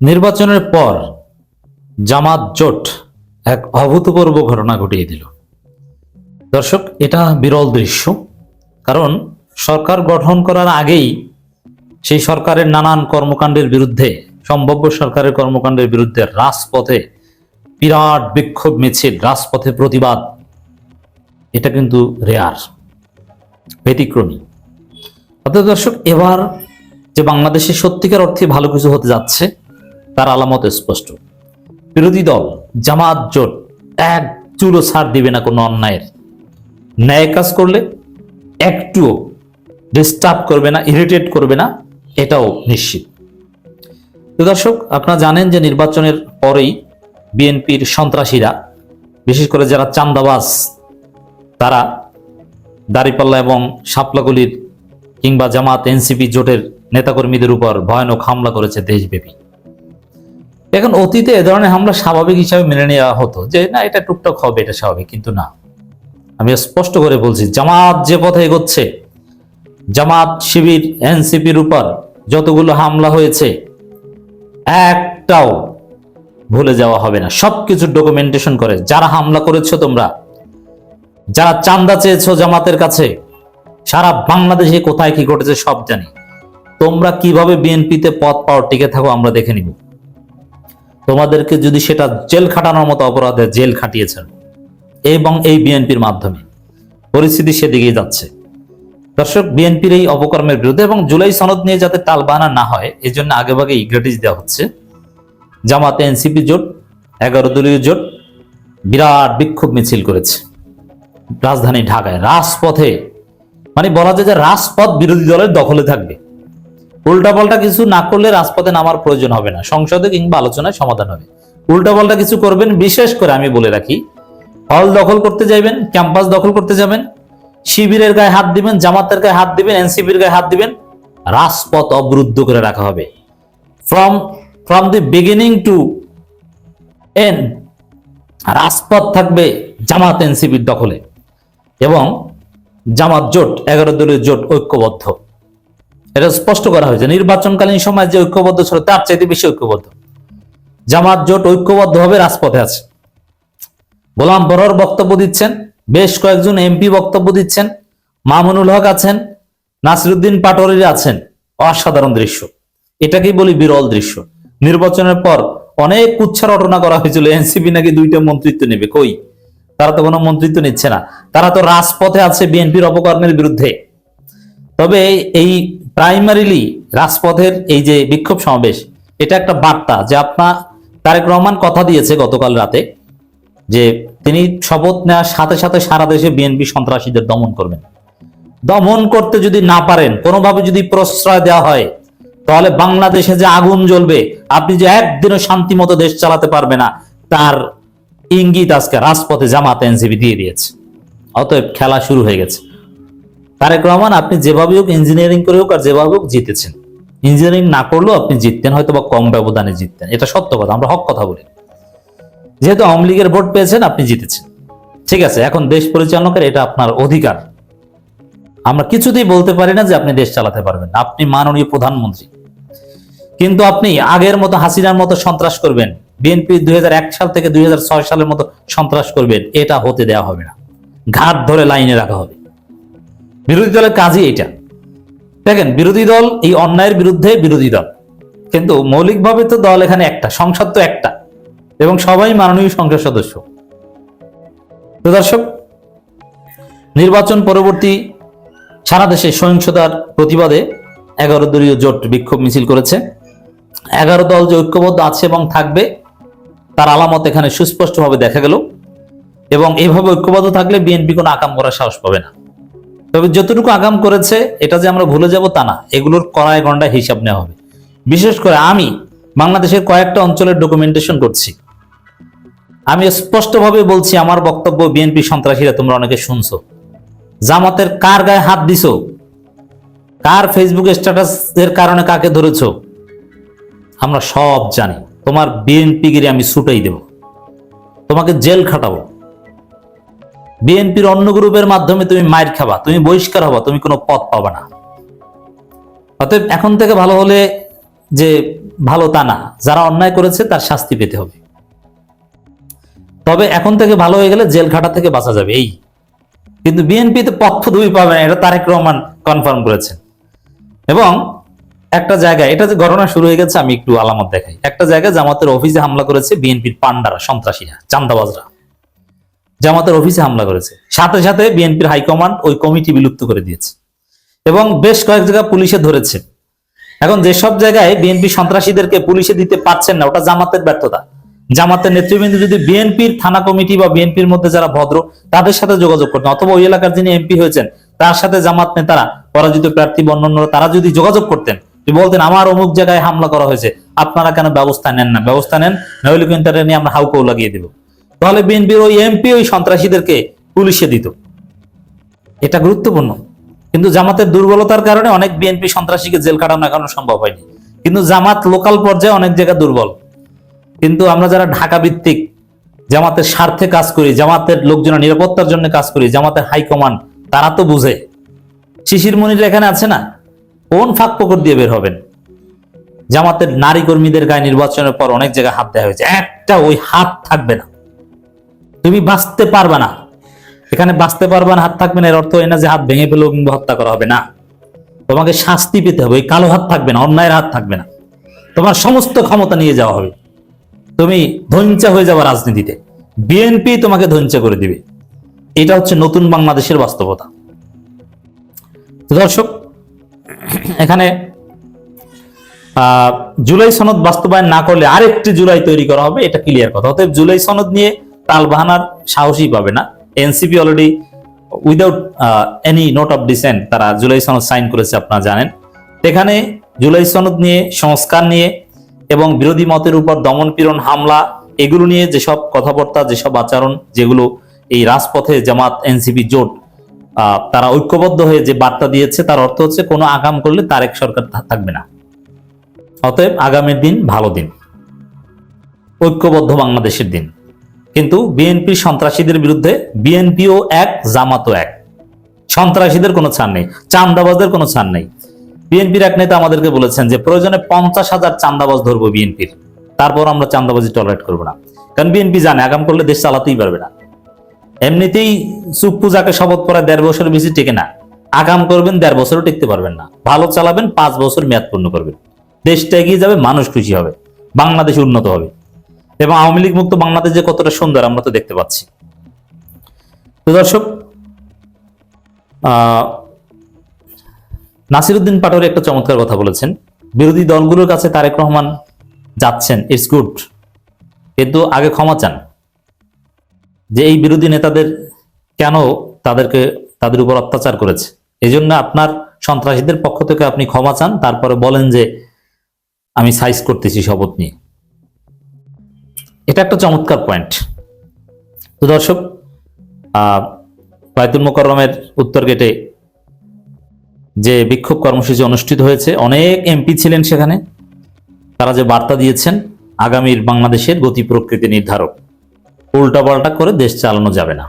নির্বাচনের পর জামাত জোট এক অভূতপূর্ব ঘটনা ঘটিয়ে দিল। দর্শক, এটা বিরল দৃশ্য, কারণ সরকার গঠন করার আগেই সেই সরকারের নানান কর্মকাণ্ডের বিরুদ্ধে, সম্ভাব্য সরকারের কর্মকাণ্ডের বিরুদ্ধে রাজপথে বিরাট বিক্ষোভ, মিছিল, রাজপথে প্রতিবাদ, এটা কিন্তু রেয়ার, ব্যতিক্রমী। অর্থাৎ দর্শক, এবার যে বাংলাদেশে সত্যিকার অর্থে ভালো কিছু হতে যাচ্ছে, তার আলামত স্পষ্ট। বিরোধী দল, জামাত, জোট, এক চুলো ছাড় দিবে না কোনো অন্যায়ের। ন্যায় কাজ করলে একটুও ডিস্টার্ব করবে না ইরিটেট করবে না, এটাও নিশ্চিত। তো দর্শক, আপনারা জানেন যে নির্বাচনের পরেই বিএনপির সন্ত্রাসীরা, বিশেষ করে যারা চান্দাবাজ, তারা দাঁড়িপাল্লা এবং শাপলাগুলির কিংবা জামাত, এনসিপি, জোটের নেতাকর্মীদের উপর ভয়ানক হামলা করেছে দেশব্যাপী। এখন অতীতে এ ধরনের হামলা স্বাভাবিক হিসাবে মেনে নেওয়া হতো যে, না, এটা টুকটাক হবে, এটা স্বাভাবিক, কিন্তু না। আমি স্পষ্ট করে বলছি, জামাত যে পথে এগোচ্ছে, জামাত শিবির, এনসিপির উপর যতগুলো হামলা হয়েছে, একটাও ভুলে যাওয়া হবে না। সবকিছু ডকুমেন্টেশন করে, যারা হামলা করেছ তোমরা, যারা চান্দা চেয়েছো জামাতের কাছে, সারা বাংলাদেশে কোথায় কি ঘটেছে সব জানি। তোমরা কীভাবে বিএনপিতে পদ পাওয়ার টিকে থাকো, আমরা দেখে নিব। তোমাদেরকে যদি সেটা জেল খাটানোর মতো অপরাধে জেল খাটিয়েছেন এবং এই বিএনপির মাধ্যমে, পরিস্থিতি সেদিকেই যাচ্ছে। দর্শক, বিএনপির এই অপকর্মের বিরুদ্ধে এবং জুলাই সনদ নিয়ে যাতে টালবানা না হয় এই জন্য আগেভাগে ইগ্রেটিস দেওয়া হচ্ছে। জামাতে এনসিপি জোট, এগারো দলীয় জোট বিরাট বিক্ষোভ মিছিল করেছে। রাজধানী ঢাকায়, রাজপথে মানে বলা যায় যে রাজপথ বিরোধী দলের দখলে থাকবে। উল্টাপাল্টা কিছু না করলে রাজপথে নামার প্রয়োজন হবে না। সংসদে কিংবা আলোচনায় সমাধান হবে। উল্টাপাল্টা কিছু করবেন, বিশেষ করে আমি বলে রাখি, হল দখল করতে যাইবেন, ক্যাম্পাস দখল করতে যাবেন, শিবিরের গায়ে হাত দিবেন, জামাতের গায়ে হাত দিবেন, এনসিপির গায়ে হাত দিবেন, রাজপথ অবরুদ্ধ করে রাখা হবে। From from the beginning to end রাজপথ থাকবে জামাত এনসিপির দখলে এবং জামাত জোট, এগারো দলীয় জোট ঐক্যবদ্ধ। এটা স্পষ্ট করা হয়েছে। নির্বাচনকালীন সময় যে ঐক্যবদ্ধ ছিল, তার চাইতে বেশি ঐক্যবদ্ধ। জামাত জোট ঐক্যবদ্ধ হবে রাজপথে আছে। গোলাম বরর বক্তব্য দিচ্ছেন, বেশ কয়েকজন এমপি বক্তব্য দিচ্ছেন, মামুনুল হক আছেন, নাসিরুদ্দিন পাটোয়ারি আছেন। অসাধারণ দৃশ্য। এটাকেই বলি বিরল দৃশ্য। নির্বাচনের পর অনেক কুচ্ছা রটনা করা হয়েছিল, এনসিপি নাকি দুইটা মন্ত্রিত্ব নেবে, কই? তারা তো কোনো মন্ত্রিত্ব নিচ্ছে না। তারা তো রাজপথে আছে বিএনপির অপকর্মের বিরুদ্ধে। তবে এই প্রাইমারিলি রাজপথের এই যে বিক্ষোভ সমাবেশ, এটা একটা বার্তা যে আপনার তারেক রহমান কথা দিয়েছে গতকাল রাতে যে তিনি শপথ নেওয়ার সাথে সাথে সারা দেশে বিএনপি সন্ত্রাসীদের দমন করবেন। দমন করতে যদি না পারেন, কোনোভাবে যদি প্রশ্রয় দেওয়া হয়, তাহলে বাংলাদেশে যে আগুন জ্বলবে, আপনি যে একদিনও শান্তি মতো দেশ চালাতে পারবে না, তার ইঙ্গিত আজকে রাজপথে জামাত এনসিবি দিয়ে দিয়েছে। অতএব খেলা শুরু হয়ে গেছে। তারেক রহমান, আপনি যেভাবে হোক ইঞ্জিনিয়ারিং করে হোক আর যেভাবে হোক জিতেছেন। ইঞ্জিনিয়ারিং না করলেও আপনি জিততেন, হয়তো বা কম ব্যবধানে জিততেন। এটা সত্য কথা, আমরা হক কথা বলি। যেহেতু আওয়ামী লীগের ভোট পেয়েছেন, আপনি জিতেছেন। ঠিক আছে, এখন দেশ পরিচালনার এটা আপনার অধিকার। আমরা কিছুতেই বলতে পারি না যে আপনি দেশ চালাতে পারবেন আপনি মাননীয় প্রধানমন্ত্রী। কিন্তু আপনি আগের মতো হাসিনার মতো সন্ত্রাস করবেন বিএনপি দুই হাজার এক সাল থেকে দুই হাজার ছয় সালের মতো সন্ত্রাস করবেন, এটা হতে দেওয়া হবে না। ঘাট ধরে লাইনে রাখা হবে। বিরোধী দলের কাজই এটা দেখেন, বিরোধী দল এই অন্যায়ের বিরুদ্ধে বিরোধী দল। কিন্তু মৌলিকভাবে তো দল এখানে একটা, সংসদ তো একটা, এবং সবাই মাননীয় সংসদ সদস্য। তো দর্শক, নির্বাচন পরবর্তী সারা দেশে সহিংসতার প্রতিবাদে এগারো দলীয় জোট বিক্ষোভ মিছিল করেছে। এগারো দল যে ঐক্যবদ্ধ আছে এবং থাকবে, তার আলামত এখানে সুস্পষ্টভাবে দেখা গেল। এবং এভাবে ঐক্যবদ্ধ থাকলে বিএনপি কোনো আকাম করার সাহস পাবে না। তবে যতটুকু আগাম করেছে, এটা যে আমরা ভুলে যাব তা না। এগুলোর কড়ায় গন্ডায় হিসাব নেওয়া হবে। বিশেষ করে আমি বাংলাদেশের কয়েকটা অঞ্চলের ডকুমেন্টেশন করছি। আমি স্পষ্টভাবে বলছি, আমার বক্তব্য বিএনপি সন্ত্রাসীরা তোমরা অনেকে শুনছো। জামাতের কার গায়ে হাত দিছো? কার ফেসবুক স্ট্যাটাস এর কারণে কাকে ধরেছো? আমরা সব জানি। তোমার বিএনপি গিরি আমি ছুটাই দেব। তোমাকে জেল খাটাবো। বিএনপির অন্য গ্রুপের মাধ্যমে তুমি মাইর খাবা, তুমি বহিষ্কার হবা, তুমি কোনো পথ পাবা না। অতএব এখন থেকে ভালো হলে যে ভালো তা না, যারা অন্যায় করেছে তার শাস্তি পেতে হবে। তবে এখন থেকে ভালো হয়ে গেলে জেল খাটা থেকে বাঁচা যাবে, এই। কিন্তু বিএনপিতে পক্ষ দুই পাবে না, এটা তারেক রহমান কনফার্ম করেছেন। এবং একটা জায়গায়, এটা যে ঘটনা শুরু হয়ে গেছে, আমি একটু আলামত দেখাই। একটা জায়গায় জামাতের অফিসে হামলা করেছে বিএনপির পান্ডারা সন্ত্রাসীরা, চান্দাবাজরা। জামাতের অফিসে হামলা করেছে। সাথে সাথে বিএনপির হাইকমান্ড ওই কমিটি বিলুপ্ত করে দিয়েছে। এবং বেশ কয়েক জায়গায় পুলিশে ধরেছে। এখন যেসব জায়গায় বিএনপি সন্ত্রাসীদেরকে পুলিশে দিতে পারছেন না, ওটা জামাতের ব্যর্থতা। জামাতের নেতৃবৃন্দ যদি বিএনপির থানা কমিটি বা বিএনপির মধ্যে যারা ভদ্র, তাদের সাথে যোগাযোগ করতেন অথবা ওই এলাকার যিনি এমপি হয়েছেন, তার সাথে জামাত নেতারা, পরাজিত প্রার্থী বা তারা যদি যোগাযোগ করতেন বলতেন, আমার অমুক জায়গায় হামলা করা হয়েছে, আপনারা কেন ব্যবস্থা নেন না? ব্যবস্থা নেন নইলে কিন্তু নিয়ে আমরা হাউকাউ লাগিয়ে দেব। তাহলে বিএনপির ওই এমপি, ওই সন্ত্রাসীদেরকে পুলিশে দিত। এটা গুরুত্বপূর্ণ। কিন্তু জামাতের দুর্বলতার কারণে অনেক বিএনপি সন্ত্রাসীকে জেল কাটানো এখনও সম্ভব হয়নি। কিন্তু জামাত লোকাল পর্যায়ে অনেক জায়গা দুর্বল। কিন্তু আমরা যারা ঢাকা ভিত্তিক জামাতের স্বার্থে কাজ করি, জামাতের লোকজনের নিরাপত্তার জন্য কাজ করি, জামাতের হাইকমান্ড তারা তো বুঝে। শিশির মনির এখানে আছে না? কোন ফাঁক পকর দিয়ে বের হবেন? জামাতের নারী কর্মীদের গায়ে নির্বাচনের পর অনেক জায়গায় হাত দেওয়া হয়েছে। একটা ওই হাত থাকবে না। তুমি বাঁচতে পারবে না। এখানে বাঁচতে পারবে না, হাত থাকবে না, এর অর্থ এই না যে হাত ভেঙে ফেলেও কিংবা হত্যা করা হবে না। তোমাকে শাস্তি পেতে হবে, ওই কালো হাত থাকবে না, অন্যায়ের হাত থাকবে না। তোমার সমস্ত ক্ষমতা নিয়ে যাওয়া হবে। তুমি ধঞ্চা হয়ে যাবে রাজনীতিতে। বিএনপি তোমাকে ধঞ্চা করে দিবে। এটা হচ্ছে নতুন বাংলাদেশের বাস্তবতা। দর্শক, এখানে জুলাই সনদ বাস্তবায়ন না করলে আরেকটি জুলাই তৈরি করা হবে, এটা ক্লিয়ার কথা। অতএব জুলাই সনদ নিয়ে তাল বাহানার সাহসই পাবে না। NCP already without any note of dissent তারা জুলাই সনদ সাইন করেছে আপনারা জানেন। এখানে জুলাই সনদ নিয়ে, সংস্কার নিয়ে এবং বিরোধী মতের উপর দমন পীড়ন হামলা, এগুলো নিয়ে যেসব কথাবার্তা, যেসব আচরণ, যেগুলো এই রাজপথে জামাত এনসিপি জোট তারা ঐক্যবদ্ধ হয়ে যে বার্তা দিয়েছে তার অর্থ হচ্ছে কোনো আগাম করলে তারেক সরকার থাকবে না। অতএব আগামীর দিন ভালো দিন। ঐক্যবদ্ধ বাংলাদেশের দিন। কিন্তু বিএনপি সন্ত্রাসীদের বিরুদ্ধে বিএনপিও এক, জামাতও এক। সন্ত্রাসীদের কোনো ছাড় নেই, চান্দাবাজদের কোনো ছাড় নেই। বিএনপির এক নেতা আমাদেরকে বলেছেন যে, প্রয়োজনে পঞ্চাশ হাজার চান্দাবাজ ধরবো বিএনপির তারপর আমরা চান্দাবাজি টলারেট করব না। কারণ বিএনপি জানে, আগাম করলে দেশ চালাতেই পারবে না। এমনিতেই চুপ পূজাকে শপথ করা দেড় বছরের বেশি টেকে না। আগাম করবেন, দেড় বছরও টিকতে পারবেন না। ভালো চালাবেন, পাঁচ বছর মেয়াদ পূর্ণ করবেন। দেশটা এগিয়ে যাবে, মানুষ খুশি হবে। বাংলাদেশ উন্নত হবে। এবং আওয়ামী লীগ মুক্ত বাংলাদেশ যে কতটা সুন্দর আমরা তো দেখতে পাচ্ছি। তো দর্শক নাসিরুদ্দিন পাটোয়ারি একটা চমৎকার কথা বলেছেন। বিরোধী দলগুলোর কাছে তারেক রহমান যাচ্ছেন ইটস গুড কিন্তু আগে ক্ষমা চান। যে এই বিরোধী নেতাদের কেন তাদেরকে, তাদের উপর অত্যাচার করেছে? এই জন্য আপনার সন্ত্রাসীদের পক্ষ থেকে আপনি ক্ষমা চান, তারপরে বলেন যে, আমি সাইজ করতেছি শপথ নিয়ে। এটা একটা চমৎকার পয়েন্ট তো দর্শক বায়তুল মোকরমের উত্তর গেটে যে বিক্ষোভ কর্মসূচি অনুষ্ঠিত হয়েছে, অনেক এমপি ছিলেন সেখানে। তারা যে বার্তা দিয়েছেন, আগামীর বাংলাদেশের গতি প্রকৃতি নির্ধারক। উল্টাপাল্টা করে দেশ চালানো যাবে না।